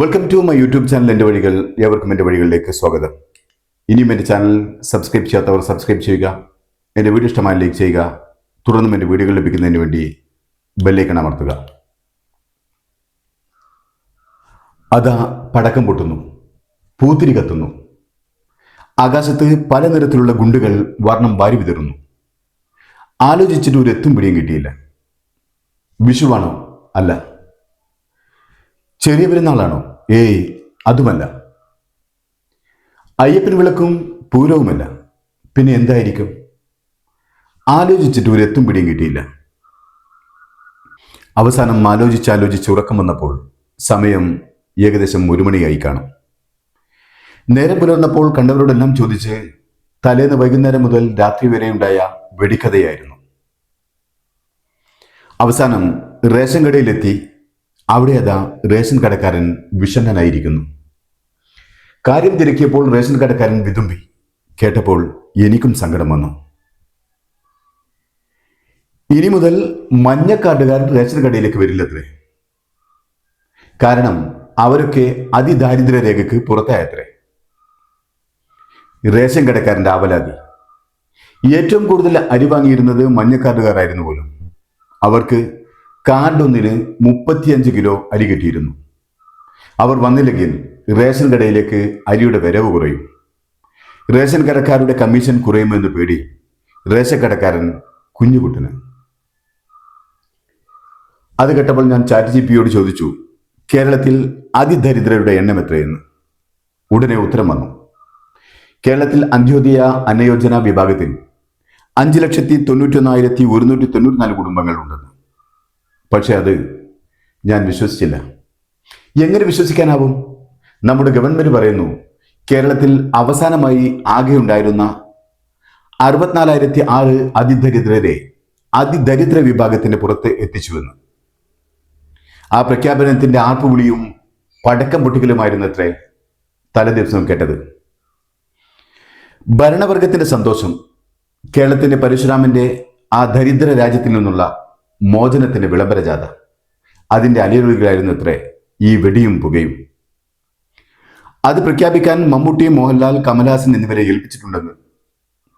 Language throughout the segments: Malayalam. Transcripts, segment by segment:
Welcome to my YouTube channel എന്റെ വഴികൾ ഏവർക്കും എന്റെ വഴികളിലേക്ക് സ്വാഗതം. ഇനിയും എന്റെ ചാനൽ സബ്സ്ക്രൈബ് ചെയ്യാത്തവർ സബ്സ്ക്രൈബ് ചെയ്യുക എന്റെ വീഡിയോ ഇഷ്ടമായി ലൈക്ക് ചെയ്യുക തുടർന്നും എന്റെ വീഡിയോകൾ ലഭിക്കുന്നതിന് വേണ്ടി ബെല്ലൈക്കൺ അമർത്തുക. അതാ പടക്കം പൊട്ടുന്നു പൂത്തിരി കത്തുന്നു. ആകാശത്ത് പല നിറത്തിലുള്ള ഗുണ്ടുകൾ വർണം വാരി വിതറുന്നു. ആലോചിച്ചിട്ട് ഒരു എത്തും പിടിയും കിട്ടിയില്ല. വിഷുവാണോ? അല്ല. ചെറിയ പെരുന്നാളാണോ ഏയ് അതുമല്ല. അയ്യപ്പൻ വിളക്കും പൂരവുമല്ല. പിന്നെ എന്തായിരിക്കും? ആലോചിച്ചിട്ട് ഒരു എത്തും പിടിയും കിട്ടിയില്ല. അവസാനം ആലോചിച്ചാലോചിച്ച് ഉറക്കം വന്നപ്പോൾ സമയം ഏകദേശം ഒരു മണിയായി കാണും. നേരം പുലർന്നപ്പോൾ കണ്ടവരോടെല്ലാം ചോദിച്ച് തലേന്ന് വൈകുന്നേരം മുതൽ രാത്രി വരെ ഉണ്ടായ വെടിക്കഥയായിരുന്നു. അവസാനം റേഷൻ കടയിലെത്തി അവിടെ അതാ റേഷൻ കടക്കാരൻ വിഷണ്ണനായിരിക്കുന്നു. കാര്യം തിരക്കിയപ്പോൾ റേഷൻ കടക്കാരൻ വിതുമ്പി. കേട്ടപ്പോൾ എനിക്കും സങ്കടം വന്നു. ഇനി മുതൽ മഞ്ഞക്കാട്ടുകാരൻ റേഷൻ കടയിലേക്ക് വരില്ലത്രേ. കാരണം അവരൊക്കെ അതിദാരിദ്ര്യ രേഖയ്ക്ക് പുറത്തായത്രേ. റേഷൻ കടക്കാരന്റെ ആവലാതി. ഏറ്റവും കൂടുതൽ അരി വാങ്ങിയിരുന്നത് മഞ്ഞക്കാട്ടുകാരായിരുന്നു പോലും. അവർക്ക് കാർഡൊന്നിന് മുപ്പത്തിയഞ്ച് കിലോ അരി കിട്ടിയിരുന്നു. അവർ വന്നില്ലെങ്കിൽ റേഷൻ കടയിലേക്ക് അരിയുടെ വരവ് കുറയും. റേഷൻ കടക്കാരുടെ കമ്മീഷൻ കുറയുമെന്ന് പേടി റേഷൻ കടക്കാരൻ കുഞ്ഞുകുട്ടന്. അത് കേട്ടപ്പോൾ ഞാൻ ചാറ്റ് ജി പിയോട് ചോദിച്ചു കേരളത്തിൽ അതിദരിദ്രരുടെ എണ്ണം എത്രയെന്ന്? ഉടനെ ഉത്തരം വന്നു കേരളത്തിൽ അന്ത്യോദയ അന്നയോജന വിഭാഗത്തിൽ അഞ്ച് ലക്ഷത്തി തൊണ്ണൂറ്റൊന്നായിരത്തി ഒരുന്നൂറ്റി തൊണ്ണൂറ്റിനാല് കുടുംബങ്ങളുണ്ടെന്ന് പക്ഷെ അത് ഞാൻ വിശ്വസിച്ചില്ല. എങ്ങനെ വിശ്വസിക്കാനാവും? നമ്മുടെ ഗവൺമെന്റ് പറയുന്നു കേരളത്തിൽ അവസാനമായി ആകെ ഉണ്ടായിരുന്ന അറുപത്തിനാലായിരത്തി ആറ് അതിദരിദ്രരെ അതിദരിദ്ര വിഭാഗത്തിന്റെ പുറത്ത് എത്തിച്ചുവെന്ന് ആ പ്രഖ്യാപനത്തിന്റെ ആർപ്പുവിളിയും പടക്കം പൊട്ടിക്കലുമായിരുന്നത്രേ തലേ ദിവസം കേട്ടത്. ഭരണവർഗത്തിന്റെ സന്തോഷം കേരളത്തിന്റെ പരശുരാമന്റെ ആ ദരിദ്ര രാജ്യത്തിൽ നിന്നുള്ള മോചനത്തിന്റെ വിളംബര അതിന്റെ അതിന്റെ അലയൊലികളായിരുന്നു അത്രേ ഈ വെടിയും പുകയും. അത് പ്രഖ്യാപിക്കാൻ മമ്മൂട്ടി മോഹൻലാൽ കമൽഹാസൻ എന്നിവരെ ഏൽപ്പിച്ചിട്ടുണ്ടെന്ന്.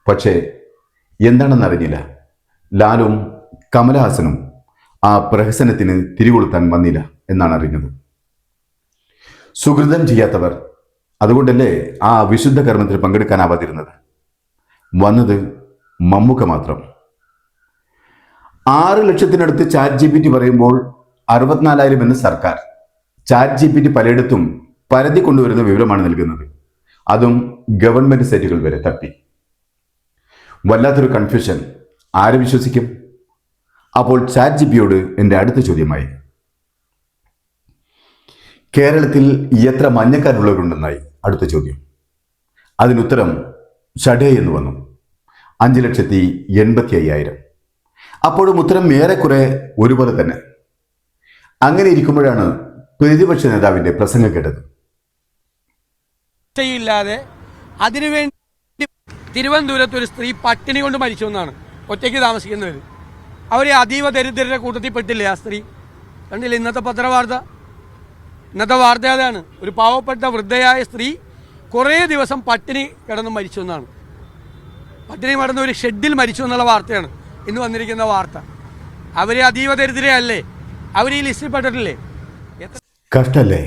പക്ഷേ എന്താണെന്ന് അറിഞ്ഞില്ല. ലാലും കമലഹാസനും ആ പ്രഹസനത്തിന് തിരികൊളുത്താൻ വന്നില്ല എന്നാണ് അറിഞ്ഞത്. സുഹൃതം ചെയ്യാത്തവർ അതുകൊണ്ടല്ലേ ആ വിശുദ്ധ കർമ്മത്തിൽ പങ്കെടുക്കാനാവാതിരുന്നത്? വന്നത് മമ്മൂക്ക മാത്രം. ആറ് ലക്ഷത്തിനടുത്ത് ചാറ്റ് ജി പി ടി പറയുമ്പോൾ അറുപത്തിനാലായിരം എന്ന് സർക്കാർ. ചാറ്റ് ജി പി ടി പലയിടത്തും പരതി കൊണ്ടുവരുന്ന വിവരമാണ് നൽകുന്നത്. അതും ഗവൺമെന്റ് സൈറ്റുകൾ വരെ തപ്പി. വല്ലാത്തൊരു കൺഫ്യൂഷൻ ആര് വിശ്വസിക്കും? അപ്പോൾ ചാറ്റ് ജി പിയോട് എന്റെ അടുത്ത ചോദ്യമായി. കേരളത്തിൽ എത്ര മഞ്ഞക്കാരുള്ളവരുണ്ടെന്നായി അടുത്ത ചോദ്യം. അതിനുത്തരം ഷഡേ എന്ന് വന്നു. അഞ്ച് ലക്ഷത്തി എൺപത്തി അയ്യായിരം. അപ്പോഴും ഉത്തരം ഏറെക്കുറെ ഒരുപോലെ തന്നെ. അങ്ങനെ ഇരിക്കുമ്പോഴാണ് പ്രതിപക്ഷ നേതാവിന്റെ പ്രസംഗം കേട്ടത്. ഇല്ലാതെ അതിനുവേണ്ടി തിരുവനന്തപുരത്ത് ഒരു സ്ത്രീ പട്ടിണി കൊണ്ട് മരിച്ചു എന്നാണ് ഒറ്റയ്ക്ക് താമസിക്കുന്നവർ അവരെ അതീവ ദരിദ്രരുടെ കൂട്ടത്തിൽ പെട്ടില്ലേ ആ സ്ത്രീ? കണ്ടില്ല ഇന്നത്തെ പത്രവാർത്ത? ഇന്നത്തെ വാർത്ത അതാണ് ഒരു പാവപ്പെട്ട വൃദ്ധയായ സ്ത്രീ കുറേ ദിവസം പട്ടിണി കിടന്ന് മരിച്ചു എന്നാണ്. പട്ടിണി കിടന്ന് ഒരു ഷെഡിൽ മരിച്ചു എന്നുള്ള വാർത്തയാണ്. ഇന്ന് വന്നിരിക്കുന്ന വാർത്ത. അവരെ അതീവ ദരിദ്രയല്ലേ? അവർ ഈ ലിസ്റ്റിൽ പെട്ടിട്ടില്ലേ? കഷ്ടല്ലേ?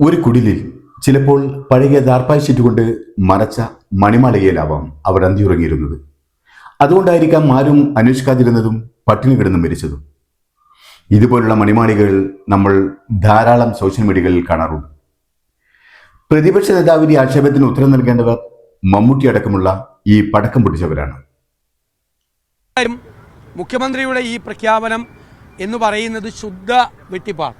ഒരു കുടിലിൽ ചിലപ്പോൾ പഴകിയ ദാർപ്പായ ഷീറ്റ് കൊണ്ട് മറച്ച മണിമാളികയിലാവാം അവർ അന്തിയുറങ്ങിയിരുന്നത്. അതുകൊണ്ടായിരിക്കാം ആരും അന്വേഷിക്കാതിരുന്നതും പട്ടിണി കിടന്ന് മരിച്ചതും. ഇതുപോലുള്ള മണിമാളികകൾ നമ്മൾ ധാരാളം സോഷ്യൽ മീഡിയകളിൽ കാണാറുണ്ട്. പ്രതിപക്ഷ നേതാവിന്റെ ആക്ഷേപത്തിന് ഉത്തരം നൽകേണ്ടവർ മമ്മൂട്ടി അടക്കമുള്ള ഈ പടക്കം പൊട്ടിച്ചവരാണ്. കാര്യം മുഖ്യമന്ത്രിയുടെ ഈ പ്രഖ്യാപനം എന്ന് പറയുന്നത് ശുദ്ധ വെട്ടിപ്പാണ്.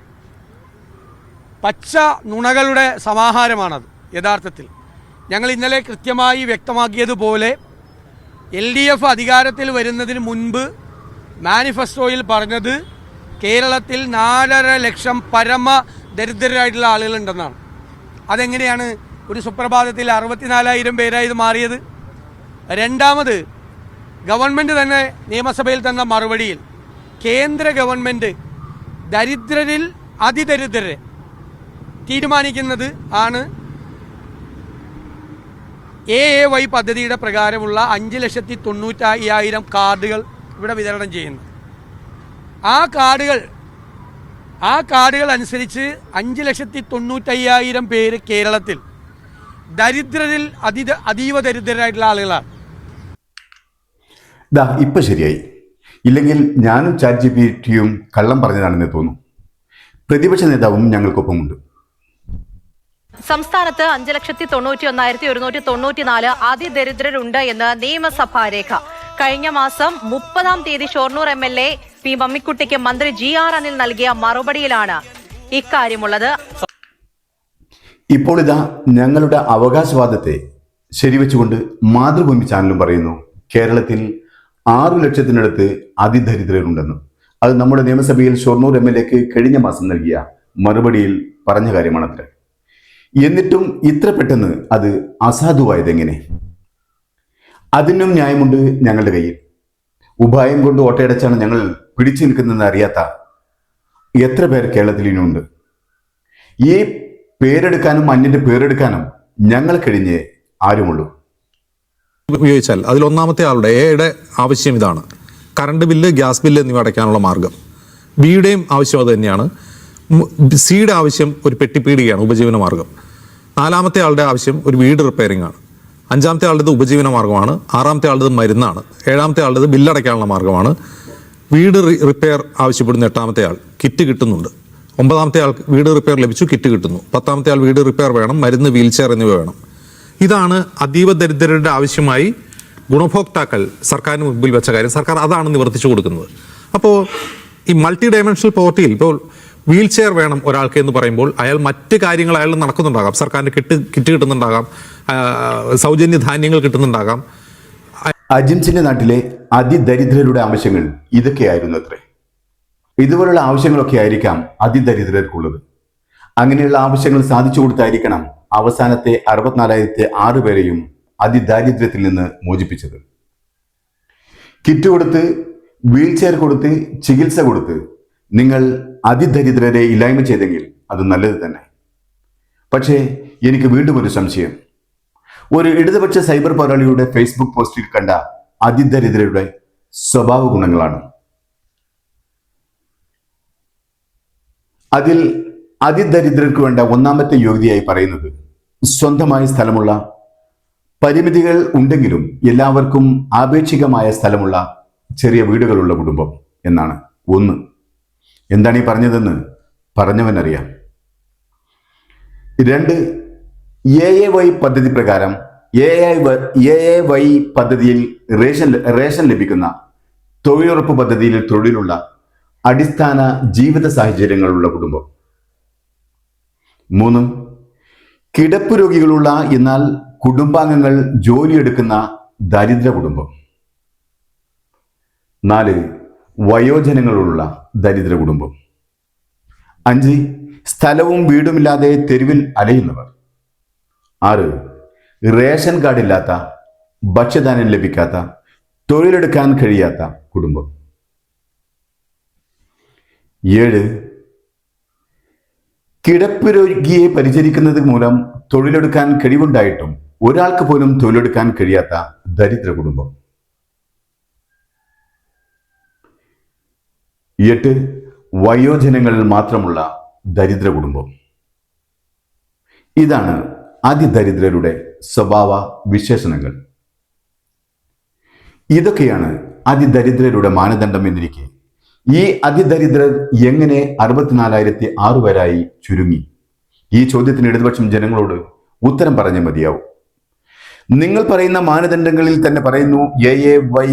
പച്ച നുണകളുടെ സമാഹാരമാണത് യഥാർത്ഥത്തിൽ. ഞങ്ങൾ ഇന്നലെ കൃത്യമായി വ്യക്തമാക്കിയതുപോലെ എൽ ഡി എഫ് അധികാരത്തിൽ വരുന്നതിന് മുൻപ് മാനിഫെസ്റ്റോയിൽ പറഞ്ഞത് കേരളത്തിൽ നാലര ലക്ഷം പരമ ദരിദ്രരായിട്ടുള്ള ആളുകളുണ്ടെന്നാണ്. അതെങ്ങനെയാണ് ഒരു സുപ്രഭാതത്തിൽ അറുപത്തിനാലായിരം പേരായി ഇത് മാറിയത്? രണ്ടാമത് ഗവൺമെന്റ് തന്നെ നിയമസഭയിൽ തന്ന മറുപടിയിൽ കേന്ദ്ര ഗവൺമെന്റ് ദരിദ്രരിൽ അതിദരിദ്രരെ തീരുമാനിക്കുന്നത് ആണ്. എ എ വൈ പദ്ധതിയുടെ പ്രകാരമുള്ള അഞ്ച് ലക്ഷത്തി തൊണ്ണൂറ്റയ്യായിരം കാർഡുകൾ ഇവിടെ വിതരണം ചെയ്യുന്നു. ആ കാർഡുകൾ ആ കാർഡുകൾ അനുസരിച്ച് അഞ്ച് ലക്ഷത്തി തൊണ്ണൂറ്റയ്യായിരം പേര് കേരളത്തിൽ ദരിദ്രരിൽ അതി അതീവ ദരിദ്രരായിട്ടുള്ള ആളുകളാണ്. ദാ ഇപ്പം ശരിയായി. ഇല്ലെങ്കിൽ ഞാനും ചാറ്റ് ജി പി ടിയും കള്ളം പറഞ്ഞതാണെന്ന് തോന്നുന്നു പ്രതിപക്ഷ നേതാവും ഞങ്ങൾക്കൊപ്പമുണ്ട്. സംസ്ഥാനത്ത് അഞ്ച് ലക്ഷത്തി തൊണ്ണൂറ്റി ഒന്നായിരത്തി ഒരുന്നൂറ്റി തൊണ്ണൂറ്റിനാല് അതിദരിദ്രരുണ്ട് എന്ന് നിയമസഭാ രേഖ. കഴിഞ്ഞ മാസം മുപ്പതാം തീയതി Shoranur M L A P മമ്മിക്കുട്ടിക്ക് മന്ത്രി ജി ആർ അനിൽ നൽകിയ മറുപടിയിലാണ് ഇക്കാര്യമുള്ളത്. ഇപ്പോൾ ഇതാ ഞങ്ങളുടെ അവകാശവാദത്തെ ശരിവെച്ചുകൊണ്ട് മാതൃഭൂമി ചാനലും പറയുന്നു. കേരളത്തിൽ ആറു ലക്ഷത്തിനടുത്ത് അതിദരിദ്രരുണ്ടെന്ന്. അത് നമ്മുടെ നിയമസഭയിൽ ഷൊർണൂർ എം എൽ എക്ക് കഴിഞ്ഞ മാസം നൽകിയ മറുപടിയിൽ പറഞ്ഞ കാര്യമാണത്രേ എന്നിട്ടും ഇത്ര പെട്ടെന്ന് അത് അസാധുവായതെങ്ങനെ? അതിനും ന്യായമുണ്ട് ഞങ്ങളുടെ കയ്യിൽ. ഉപായം കൊണ്ട് ഓട്ടയടച്ചാണ് ഞങ്ങൾ പിടിച്ചു നിൽക്കുന്നതെന്ന് അറിയാത്ത എത്ര പേർ കേരളത്തിൽ ഇനിയുണ്ട്. ഈ പേരെടുക്കാനും അന്യന്റെ പേരെടുക്കാനും ഞങ്ങൾ കഴിഞ്ഞേ ആരുമുള്ളൂ. ഉപയോഗിച്ചാൽ അതിൽ ഒന്നാമത്തെ ആളുടെ എയുടെ ആവശ്യം ഇതാണ്. കറണ്ട് ബില്ല് ഗ്യാസ് ബില്ല് എന്നിവ അടയ്ക്കാനുള്ള മാർഗം. ബിയുടെയും ആവശ്യം അത് തന്നെയാണ്. സിയുടെ ആവശ്യം ഒരു പെട്ടിപ്പീടികയാണ് ഉപജീവന മാർഗം. നാലാമത്തെ ആളുടെ ആവശ്യം ഒരു വീട് റിപ്പയറിംഗ് ആണ്. അഞ്ചാമത്തെ ആളുടേത് ഉപജീവന മാർഗമാണ് ആറാമത്തെ ആളുടേത് മരുന്നാണ് ഏഴാമത്തെ ആളുടേത് ബില്ലടയ്ക്കാനുള്ള മാർഗമാണ്. വീട് റിപ്പയർ ആവശ്യപ്പെടുന്ന എട്ടാമത്തെ ആൾ കിറ്റ് കിട്ടുന്നുണ്ട്. ഒമ്പതാമത്തെ ആൾ വീട് റിപ്പയർ ലഭിച്ചു കിറ്റ് കിട്ടുന്നു. പത്താമത്തെ ആൾ വീട് റിപ്പയർ വേണം മരുന്ന് വീൽ ചെയർ എന്നിവ വേണം. ഇതാണ് അതീവ ദരിദ്രരുടെ ആവശ്യമായി ഗുണഭോക്താക്കൾ സർക്കാരിന് മുമ്പിൽ വെച്ച കാര്യം. സർക്കാർ അതാണ് നിവർത്തിച്ചു കൊടുക്കുന്നത്. അപ്പോൾ ഈ മൾട്ടി ഡയമെൻഷണൽ പോവർട്ടിയിൽ ഇപ്പോൾ വീൽ ചെയർ വേണം ഒരാൾക്ക് എന്ന് പറയുമ്പോൾ അയാൾ മറ്റ് കാര്യങ്ങൾ അയാൾ നടക്കുന്നുണ്ടാകാം. സർക്കാരിന് കിട്ട് കിറ്റ് കിട്ടുന്നുണ്ടാകാം. സൗജന്യ ധാന്യങ്ങൾ കിട്ടുന്നുണ്ടാകാം. അജിംസിന്റെ നാട്ടിലെ അതിദരിദ്രരുടെ ആവശ്യങ്ങൾ ഇതൊക്കെയായിരുന്നു അത്രേ ഇതുപോലുള്ള ആവശ്യങ്ങളൊക്കെ ആയിരിക്കാം അതിദരിദ്രർക്കുള്ളത്. അങ്ങനെയുള്ള ആവശ്യങ്ങൾ സാധിച്ചു കൊടുത്തായിരിക്കണം അവസാനത്തെ അറുപത്തിനാലായിരത്തി ആറ് പേരെയും അതിദാരിദ്ര്യത്തിൽ നിന്ന് മോചിപ്പിച്ചത്. കിറ്റ് കൊടുത്ത് വീൽ ചെയർ കൊടുത്ത് ചികിത്സ കൊടുത്ത് നിങ്ങൾ അതിദരിദ്രരെ ഇല്ലായ്മ ചെയ്തെങ്കിൽ അത് നല്ലത് തന്നെ. പക്ഷേ എനിക്ക് വീണ്ടും ഒരു സംശയം. ഒരു ഇടതുപക്ഷ സൈബർ പോരാളിയുടെ ഫേസ്ബുക്ക് പോസ്റ്റിൽ കണ്ട അതിദരിദ്രരുടെ സ്വഭാവ ഗുണങ്ങളാണ്. അതിൽ അതിദരിദ്രർക്ക് വേണ്ട ഒന്നാമത്തെ യോഗ്യതയായി പറയുന്നത് സ്വന്തമായി സ്ഥലമുള്ള പരിമിതികൾ ഉണ്ടെങ്കിലും എല്ലാവർക്കും ആപേക്ഷികമായ സ്ഥലമുള്ള ചെറിയ വീടുകളുള്ള കുടുംബം എന്നാണ് ഒന്ന്. എന്താണ് ഈ പറഞ്ഞതെന്ന് പറഞ്ഞവനറിയാം. രണ്ട് എ എ വൈ പദ്ധതി പ്രകാരം എ എ എ വൈ പദ്ധതിയിൽ റേഷൻ റേഷൻ ലഭിക്കുന്ന തൊഴിലുറപ്പ് പദ്ധതിയിൽ തൊഴിലുള്ള അടിസ്ഥാന ജീവിത സാഹചര്യങ്ങളുള്ള കുടുംബം. മൂന്ന് കിടപ്പ് രോഗികളുള്ള എന്നാൽ കുടുംബാംഗങ്ങൾ ജോലിയെടുക്കുന്ന ദരിദ്ര കുടുംബം. നാല് വയോജനങ്ങളുള്ള ദരിദ്ര കുടുംബം. അഞ്ച് സ്ഥലവും വീടുമില്ലാതെ തെരുവിൽ അലയുന്നവർ. ആറ് റേഷൻ കാർഡ് ഇല്ലാത്ത ഭക്ഷ്യധാന്യം ലഭിക്കാത്ത തൊഴിലെടുക്കാൻ കഴിയാത്ത കുടുംബം. ഏഴ് കിടപ്പ് രോഗിയെ പരിചരിക്കുന്നത് മൂലം തൊഴിലെടുക്കാൻ കഴിവുണ്ടായിട്ടും ഒരാൾക്ക് പോലും തൊഴിലെടുക്കാൻ കഴിയാത്ത ദരിദ്ര കുടുംബം. എട്ട് വയോജനങ്ങൾ മാത്രമുള്ള ദരിദ്ര കുടുംബം. ഇതാണ് അതിദരിദ്രരുടെ സ്വഭാവ വിശേഷണങ്ങൾ. ഇതൊക്കെയാണ് അതിദരിദ്രരുടെ മാനദണ്ഡം എന്നിരിക്കെ ഈ അതിദരിദ്രർ എങ്ങനെ അറുപത്തിനാലായിരത്തി ആറ് പേരായി ചുരുങ്ങി? ഈ ചോദ്യത്തിന് ഇടതുപക്ഷം ജനങ്ങളോട് ഉത്തരം പറഞ്ഞേ മതിയാവും. നിങ്ങൾ പറയുന്ന മാനദണ്ഡങ്ങളിൽ തന്നെ പറയുന്നു എ എ വൈ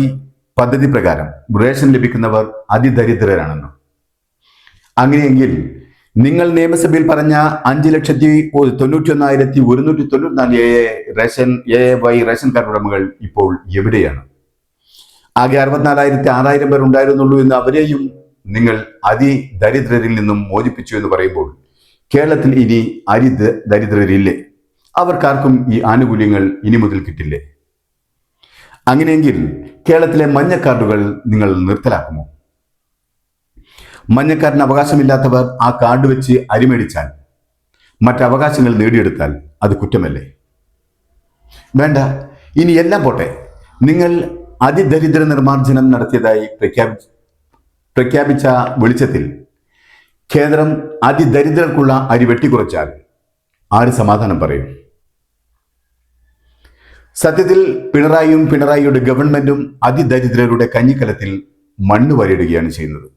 പദ്ധതി പ്രകാരം റേഷൻ ലഭിക്കുന്നവർ അതിദരിദ്രരാണെന്ന്. അങ്ങനെയെങ്കിൽ നിങ്ങൾ നിയമസഭയിൽ പറഞ്ഞ അഞ്ച് ലക്ഷത്തി തൊണ്ണൂറ്റി ഒന്നായിരത്തി ഒരുന്നൂറ്റി തൊണ്ണൂറ്റിനാല് A A ration A Y ration card ഉടമകൾ ഇപ്പോൾ എവിടെയാണ്? ആകെ അറുപത്തിനാലായിരത്തി ആറായിരം പേർ ഉണ്ടായിരുന്നുള്ളൂ എന്ന് അവരെയും നിങ്ങൾ അതിദരിദ്രരിൽ നിന്നും മോചിപ്പിച്ചു എന്ന് പറയുമ്പോൾ കേരളത്തിൽ ഇനി അരി ദ- ദരിദ്രരില്ലേ? അവർക്കാർക്കും ഈ ആനുകൂല്യങ്ങൾ ഇനി മുതൽ കിട്ടില്ലേ? അങ്ങനെയെങ്കിൽ കേരളത്തിലെ മഞ്ഞക്കാർഡുകൾ നിങ്ങൾ നിർത്തലാക്കുമോ? മഞ്ഞക്കാരന് അവകാശമില്ലാത്തവർ ആ കാർഡ് വെച്ച് അരിമേടിച്ചാൽ മറ്റവകാശങ്ങൾ നേടിയെടുത്താൽ അത് കുറ്റമല്ലേ? വേണ്ട ഇനി എല്ലാം പോട്ടെ. നിങ്ങൾ അതിദരിദ്ര നിർമ്മാർജനം നടത്തിയതായി പ്രഖ്യാപി പ്രഖ്യാപിച്ച വെളിച്ചത്തിൽ കേന്ദ്രം അതിദരിദ്രർക്കുള്ള അരി വെട്ടിക്കുറച്ചാൽ ആര് സമാധാനം പറയും? സത്യത്തിൽ പിണറായിയും പിണറായിയുടെ ഗവൺമെന്റും അതിദരിദ്രരുടെ കഞ്ഞിക്കലത്തിൽ മണ്ണ് വരയിടുകയാണ് ചെയ്യുന്നത്.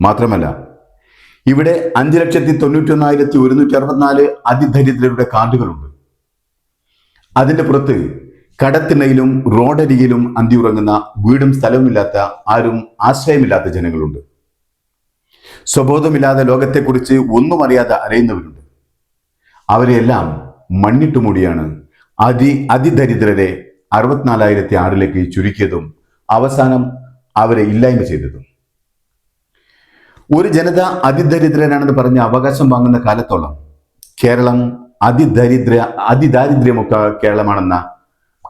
മാത്രമല്ല ഇവിടെ അഞ്ച് ലക്ഷത്തി തൊണ്ണൂറ്റി ഒന്നായിരത്തി ഒരുന്നൂറ്റി അറുപത്തിനാല് അതിദരിദ്രരുടെ കാർഡുകളുണ്ട്. അതിന്റെ പുറത്ത് കടത്തിണയിലും റോഡരികിലും അന്തിയുറങ്ങുന്ന വീടും സ്ഥലവുമില്ലാത്ത ആരും ആശ്രയമില്ലാത്ത ജനങ്ങളുണ്ട്. സ്വബോധമില്ലാതെ ലോകത്തെക്കുറിച്ച് ഒന്നും അറിയാതെ അറിയുന്നവരുണ്ട് അവരെയെല്ലാം മണ്ണിട്ട് മൂടിയാണ് അതി അതിദരിദ്രരെ അറുപത്തിനാലായിരത്തി ആറിലേക്ക് ചുരുക്കിയതും അവസാനം അവരെ ഇല്ലായ്മ ചെയ്തതും. ഒരു ജനത അതിദരിദ്രനാണെന്ന് പറഞ്ഞ് അവകാശം വാങ്ങുന്ന കാലത്തോളം കേരളം അതിദരിദ്ര അതിദാരിദ്ര്യമൊക്കെ കേരളമാണെന്ന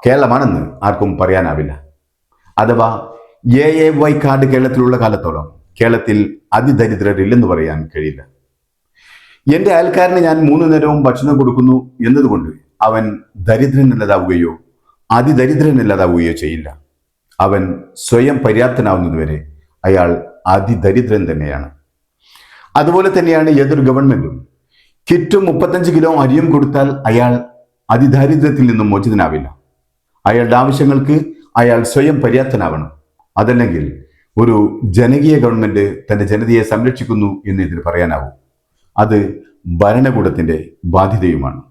കേരളമാണെന്ന് ആർക്കും പറയാനാവില്ല. അഥവാ എ എ വൈ കാർഡ് കേരളത്തിലുള്ള കാലത്തോളം കേരളത്തിൽ അതിദരിദ്രരില്ലെന്ന് പറയാൻ കഴിയില്ല. എന്റെ അയൽക്കാരന് ഞാൻ മൂന്ന് നേരവും ഭക്ഷണം കൊടുക്കുന്നു എന്നതുകൊണ്ട് അവൻ ദരിദ്രനല്ലാതാവുകയോ അതിദരിദ്രനല്ലാതാവുകയോ ചെയ്യില്ല. അവൻ സ്വയം പര്യാപ്തനാവുന്നതുവരെ അയാൾ അതിദരിദ്രൻ തന്നെയാണ്. അതുപോലെ തന്നെയാണ് ഏതൊരു ഗവൺമെന്റും കിറ്റും മുപ്പത്തഞ്ച് കിലോ അരിയും കൊടുത്താൽ അയാൾ അതിദാരിദ്ര്യത്തിൽ നിന്നും മോചിതനാവില്ല. അയാളുടെ ആവശ്യങ്ങൾക്ക് അയാൾ സ്വയം പര്യാപ്തനാവണം. അതല്ലെങ്കിൽ ഒരു ജനകീയ ഗവൺമെന്റ് തന്റെ ജനതയെ സംരക്ഷിക്കുന്നു എന്ന് ഇതിന് പറയാനാവും. അത് ഭരണകൂടത്തിന്റെ ബാധ്യതയുമാണ്.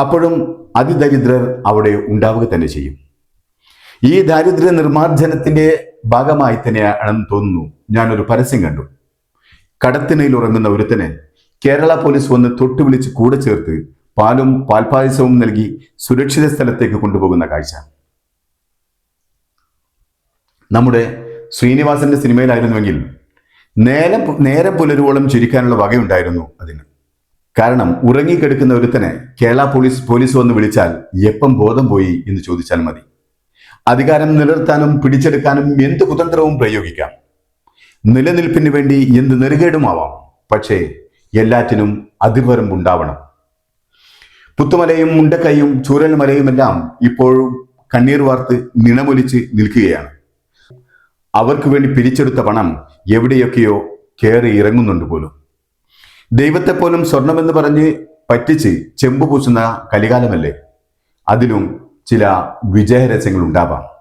അപ്പോഴും അതിദരിദ്രർ അവിടെ ഉണ്ടാവുക തന്നെ ചെയ്യും. ഈ ദാരിദ്ര്യ നിർമ്മാർജനത്തിന്റെ ഭാഗമായി തന്നെയാണെന്ന് തോന്നുന്നു. ഞാനൊരു പരസ്യം കണ്ടു. കടത്തിനയിൽ ഉറങ്ങുന്ന ഒരുത്തനെ കേരള പോലീസ് വന്ന് തൊട്ടുവിളിച്ച് കൂടെ ചേർത്ത് പാലും പാൽപായസവും നൽകി സുരക്ഷിത സ്ഥലത്തേക്ക് കൊണ്ടുപോകുന്ന കാഴ്ച. നമ്മുടെ ശ്രീനിവാസന്റെ സിനിമയിലായിരുന്നുവെങ്കിൽ നേരം നേരെ പുലരുവോളം ചിരിക്കാനുള്ള വകയുണ്ടായിരുന്നു അതിന്. കാരണം ഉറങ്ങിക്കെടുക്കുന്ന ഒരുത്തനെ കേരള പോലീസ് പോലീസ് വന്ന് വിളിച്ചാൽ എപ്പം ബോധം പോയി എന്ന് ചോദിച്ചാൽ മതി. അധികാരം നിലനിർത്താനും പിടിച്ചെടുക്കാനും എന്ത് കുതന്ത്രവും പ്രയോഗിക്കാം. നിലനിൽപ്പിന് വേണ്ടി എന്ത് നെറുകേടുമാവാം. പക്ഷേ എല്ലാറ്റിനും അതിർവരമ്പുണ്ടാവണം പുത്തുമലയും മുണ്ടക്കൈയും ചൂരൽമലയുമെല്ലാം ഇപ്പോഴും കണ്ണീർ വാർത്ത് നിണമൊലിച്ച് നിൽക്കുകയാണ്. അവർക്ക് വേണ്ടി പിരിച്ചെടുത്ത പണം എവിടെയൊക്കെയോ കയറി ഇറങ്ങുന്നുണ്ട് പോലും. ദൈവത്തെ പോലും സ്വർണമെന്ന് പറഞ്ഞ് പറ്റിച്ച് ചെമ്പ് പൂശുന്ന കലികാലമല്ലേ? അതിലും ചില വിജയരസ്യങ്ങൾ ഉണ്ടാവാം.